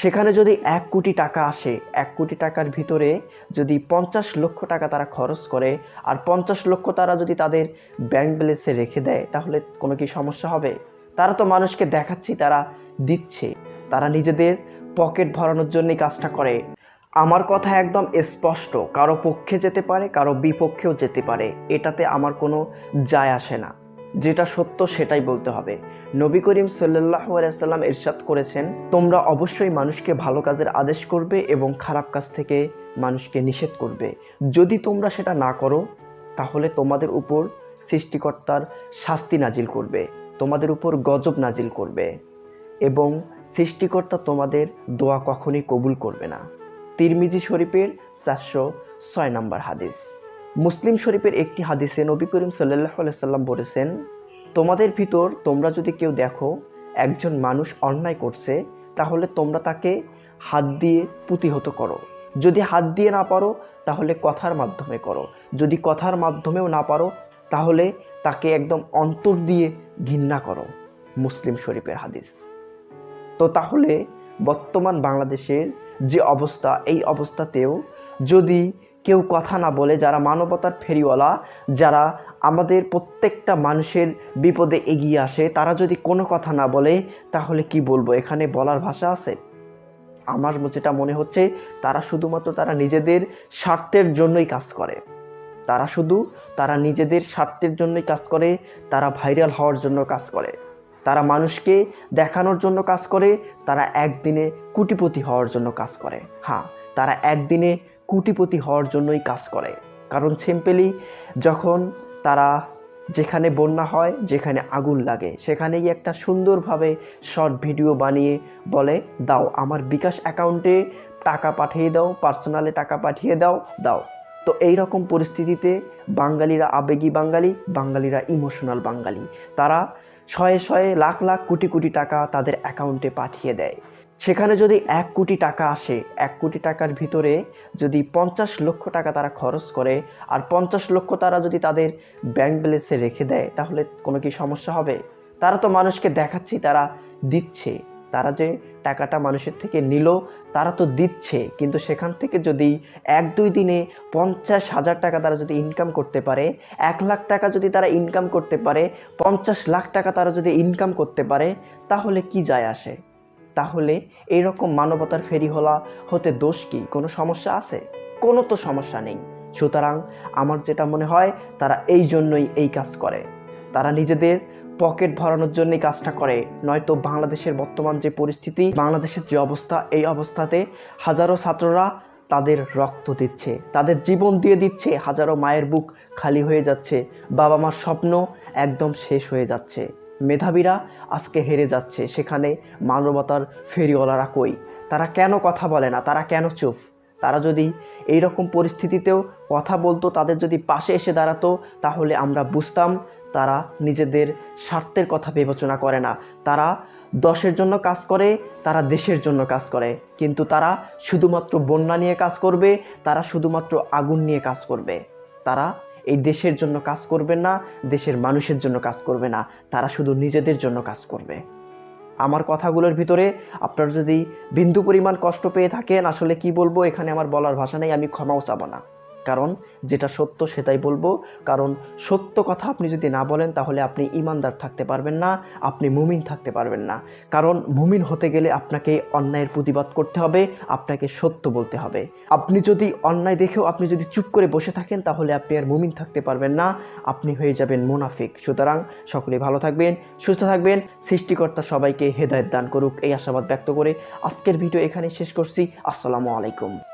সেখানে যদি এক কোটি টাকা আসে, এক কোটি টাকার ভিতরে যদি পঞ্চাশ লক্ষ টাকা তারা খরচ করে আর পঞ্চাশ লক্ষ তারা যদি তাদের ব্যাংক ব্যালেন্সে রেখে দেয়, তাহলে কোনো কি সমস্যা হবে? তারা তো মানুষকে দেখাচ্ছি তারা দিচ্ছে। তারা নিজেদের পকেট ভরানোর জন্যই কাজটা করে। আমার কথা একদম স্পষ্ট, কারও পক্ষে যেতে পারে, কারও বিপক্ষেও যেতে পারে। এটাতে আমার কোনো যায় আসে না। যেটা সত্য সেটাই বলতে হবে। নবী করিম সাল্লাহ আলাইসাল্লাম ইরশাদ করেছেন, তোমরা অবশ্যই মানুষকে ভালো কাজের আদেশ করবে এবং খারাপ কাজ থেকে মানুষকে নিষেধ করবে। যদি তোমরা সেটা না করো, তাহলে তোমাদের উপর সৃষ্টিকর্তার শাস্তি নাজিল করবে, তোমাদের উপর গজব নাজিল করবে এবং সৃষ্টিকর্তা তোমাদের দোয়া কখনই কবুল করবে না। তিরমিজি শরীফের চারশো ছয় নম্বর হাদিস। মুসলিম শরীফের একটি হাদিসে নবী করিম সাল্লাহ সাল্লাম বলেছেন, তোমাদের ভিতর তোমরা যদি কেউ দেখো একজন মানুষ অন্যায় করছে, তাহলে তোমরা তাকে হাত দিয়ে পুতিহত করো। যদি হাত দিয়ে না পারো, তাহলে কথার মাধ্যমে করো। যদি কথার মাধ্যমেও না পারো, তাহলে তাকে একদম অন্তর দিয়ে ঘৃণা করো। মুসলিম শরীফের হাদিস। তো তাহলে বর্তমান বাংলাদেশের যে অবস্থা, এই অবস্থাতেও যদি কেউ কথা না বলে যারা মানবতার ফেরিওয়ালা, যারা আমাদের প্রত্যেকটা মানুষের বিপদে এগিয়ে আসে, তারা যদি কোনো কথা না বলে, তাহলে কি বলব? এখানে বলার ভাষা আছে। আমার যেটা মনে হচ্ছে, তারা শুধুমাত্র তারা নিজেদের স্বার্থের জন্যই কাজ করে। তারা শুধু তারা নিজেদের স্বার্থের জন্যই কাজ করে, তারা ভাইরাল হওয়ার জন্য কাজ করে। তারা মানুষকে দেখানোর জন্য কাজ করে, তারা একদিনে কুটিপতি হওয়ার জন্য কাজ করে। হ্যাঁ তারা একদিনে কুটিপতি হওয়ার জন্যই কাজ করে। কারণ সিম্পলি যখন তারা যেখানে বন্যা হয়, যেখানে আগুন লাগে, সেখানেই একটা সুন্দরভাবে শর্ট ভিডিও বানিয়ে বলে, দাও, আমার বিকাশ অ্যাকাউন্টে টাকা পাঠিয়ে দাও, পার্সোনালে টাকা পাঠিয়ে দাও দাও। তো এই রকম পরিস্থিতিতে বাঙালিরা আবেগী বাঙালি, বাঙালিরা ইমোশনাল বাঙালি। তারা শয়ে শয়ে লাখ লাখ কোটি কোটি টাকা তাদের অ্যাকাউন্টে পাঠিয়ে দেয়। সেখানে যদি এক কোটি টাকা আসে, এক কোটি টাকার ভিতরে যদি পঞ্চাশ লক্ষ টাকা তারা খরচ করে আর পঞ্চাশ লক্ষ তারা যদি তাদের ব্যাংক ব্যালেন্সে রেখে দেয়, তাহলে কোনো কি সমস্যা হবে? তারা তো মানুষকে দেখাচ্ছি, তারা দিচ্ছে। তারা যে টাকাটা মানুষের থেকে নিল, তারা তো দিচ্ছে। কিন্তু সেখান থেকে যদি এক দুই দিনে পঞ্চাশ হাজার টাকা তারা যদি ইনকাম করতে পারে, এক লাখ টাকা যদি তারা ইনকাম করতে পারে, পঞ্চাশ লাখ টাকা তারা যদি ইনকাম করতে পারে, তাহলে কি যায় আসে? তাহলে এইরকম মানবতার ফেরিহলা হতে দোষ কি? কোনো সমস্যা আছে? কোনো তো সমস্যা নেই। সুতরাং আমার যেটা মনে হয়, তারা এই জন্যই এই কাজ করে। তারা নিজেদের পকেট ভরানোর জন্যই কাজটা করে। নয়তো বাংলাদেশের বর্তমান যে পরিস্থিতি, বাংলাদেশের যে অবস্থা, এই অবস্থাতে হাজারো ছাত্ররা তাদের রক্ত দিচ্ছে। তাদের জীবন দিয়ে দিচ্ছে। হাজারো মায়ের বুক খালি হয়ে যাচ্ছে। বাবা মার স্বপ্ন একদম শেষ হয়ে যাচ্ছে। মেধাবীরা আজকে হেরে যাচ্ছে। সেখানে মানবতার ফেরিওয়ালারা কই? তারা কেন কথা বলে না? তারা কেন চুপ? তারা যদি এই রকম পরিস্থিতিতেও কথা বলতো, তাদের যদি পাশে এসে দাঁড়াতো, তাহলে আমরা বুঝতাম তারা নিজেদের স্বার্থের কথা বিবেচনা করে না। তারা দশের জন্য কাজ করে, তারা দেশের জন্য কাজ করে। কিন্তু তারা শুধুমাত্র বন্যা নিয়ে কাজ করবে, তারা শুধুমাত্র আগুন নিয়ে কাজ করবে। তারা এই দেশের জন্য কাজ করবে না, দেশের মানুষের জন্য কাজ করবে না, তারা শুধু নিজেদের জন্য কাজ করবে। আমার কথাগুলোর ভিতরে আপনারা যদি বিন্দু পরিমাণ কষ্ট পেয়ে থাকেন, আসলে কি বলব, এখানে আমার বলার ভাষা নেই, আমি ক্ষমাও চাবো না। কারণ যেটা সত্য সেটাই বলব। কারণ সত্য কথা আপনি যদি না বলেন, তাহলে আপনি ইমানদার থাকতে পারবেন না, আপনি মুমিন থাকতে পারবেন না। কারণ মুমিন হতে গেলে আপনাকে অন্যায়ের প্রতিবাদ করতে হবে, আপনাকে সত্য বলতে হবে। আপনি যদি অন্যায় দেখেও আপনি যদি চুপ করে বসে থাকেন, তাহলে আপনি আর মুমিন থাকতে পারবেন না, আপনি হয়ে যাবেন মুনাফিক। সুতরাং সকলে ভালো থাকবেন, সুস্থ থাকবেন, সৃষ্টিকর্তা সবাইকে হেদায়ত দান করুক, এই আশাবাদ ব্যক্ত করে আজকের ভিডিও এখানে শেষ করছি। আসসালামু আলাইকুম।